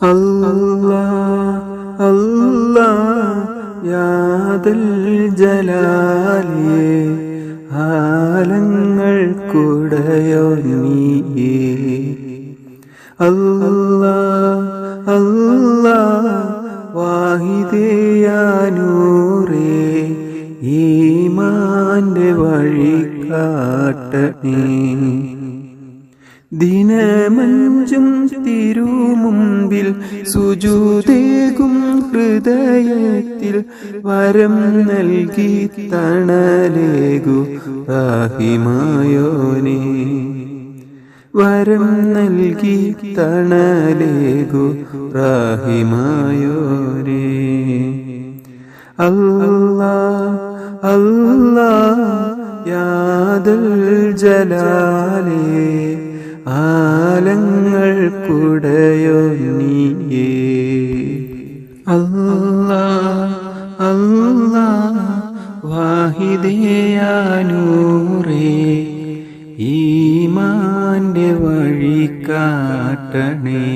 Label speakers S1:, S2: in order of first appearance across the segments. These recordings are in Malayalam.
S1: അല്ലാ അല്ലാ യാദൽ ജലാലിയേ ആലങ്ങൾ കുടയോ നീ അല്ലാ അല്ലാ വാഹിദയാനൂറേ ഈമാന്റെ വഴി കാട്ടണേ ദിനമഞ്ചും തിരുമുമ്പിൽ സുജൂതേകും ഹൃദയത്തിൽ വരം നൽകി തണലേകു റാഹിമായോനെ വരം നൽകി തണലേകു റാഹിമായോരെ അല്ലാ അല്ലാ യാദൽ ജലാലേ. ആലങ്ങൾ കുടയോ നീ അല്ലാ അല്ലാ വാഹിദേയാനൂറേ ഈമാന്റെ വഴി കാട്ടണേ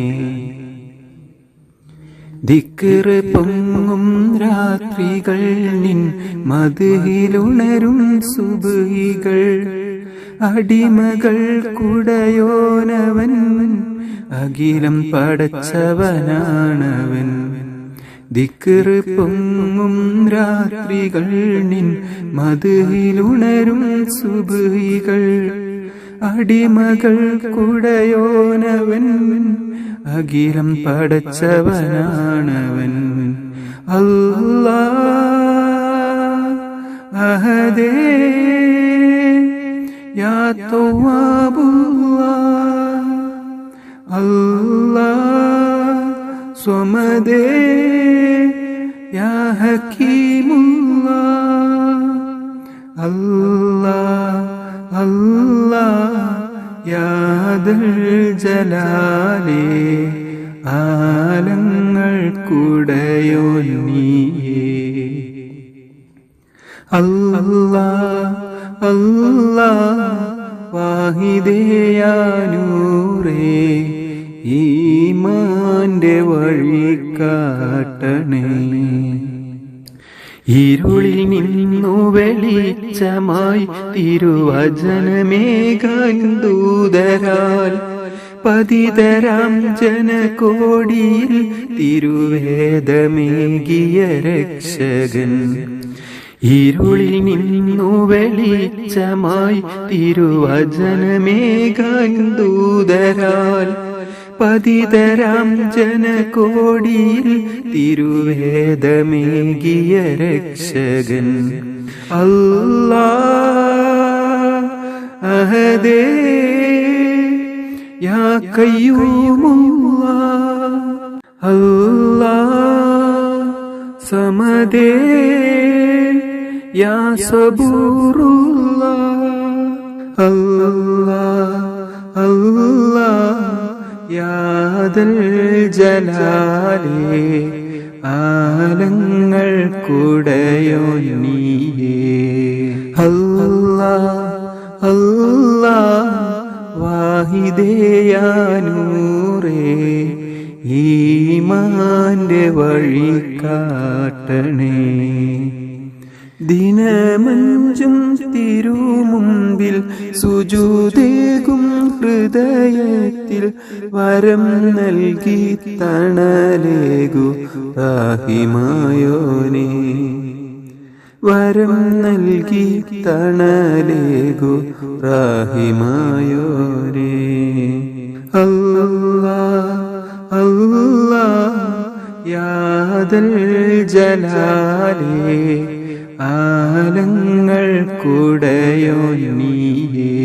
S1: ദിക്കറ് പൊങ്ങും രാത്രികൾ നിൻ മതിലുണരും സുബികൾ. അടിമകൾ കുടയോനവൻ അഖിലം പടച്ചവനാണവൻ. ദിക്കറ് പൊങ്ങും രാത്രികൾ നിൻ മതിലുണരും സുബികൾ അടിമകൾ കുടയോനവൻ അഖിലം പടച്ചവനാണവൻ. അല്ലാ അഹദേ യാ തൗവാബുല്ലാ അല്ലാ സ്വമദേ യാ ഹക്കീമുല്ലാ അല്ലാ അല്ലാ യാദൽ ജലാലേ. ആലങ്ങൾ കുടയോ നീയേ അല്ലാ അല്ലാ വാഹിദയാനൂറേ ഈമാന്റെ വഴി കാട്ടണേ ഇരുളിൽ നിന്നു വെളിച്ചമായി തിരുവചനമേ ദൂതരാൽ പതിതരാം ജനകോടിയിൽ തിരുവേദമേകിയ രക്ഷകൻ ഇരുളിൽ നിന്നു വെളിച്ചമായി തിരുവചനമേ ദൂതരാൽ പതിതരാം ജനകോടിയിൽ തിരുവേദമേകിയ രക്ഷകൻ അല്ലാ അഹദേ യാ അല്ലാ സമദേ യാ സബൂറുല്ലാ الله അല്ലാ യാദൽ ജലാലേ ആലങ്ങൾ കുടയോ നീയേ അല്ലാ അല്ലാ വാഹിദയാനൂറേ ഈമാന്റെ വഴി കാട്ടണേ ദിനമഞ്ചും തിരുമുമ്പിൽ സുജൂതേകും ഹൃദയത്തിൽ വരം നൽകി തണലേകു റാഹിമായോനെ വരം നൽകി തണലേകു റാഹിമായോനെ അല്ലാ അല്ലാ യാദൽ ജലാലേ. ആലങ്ങൾ കൂടെയോ നീയേ?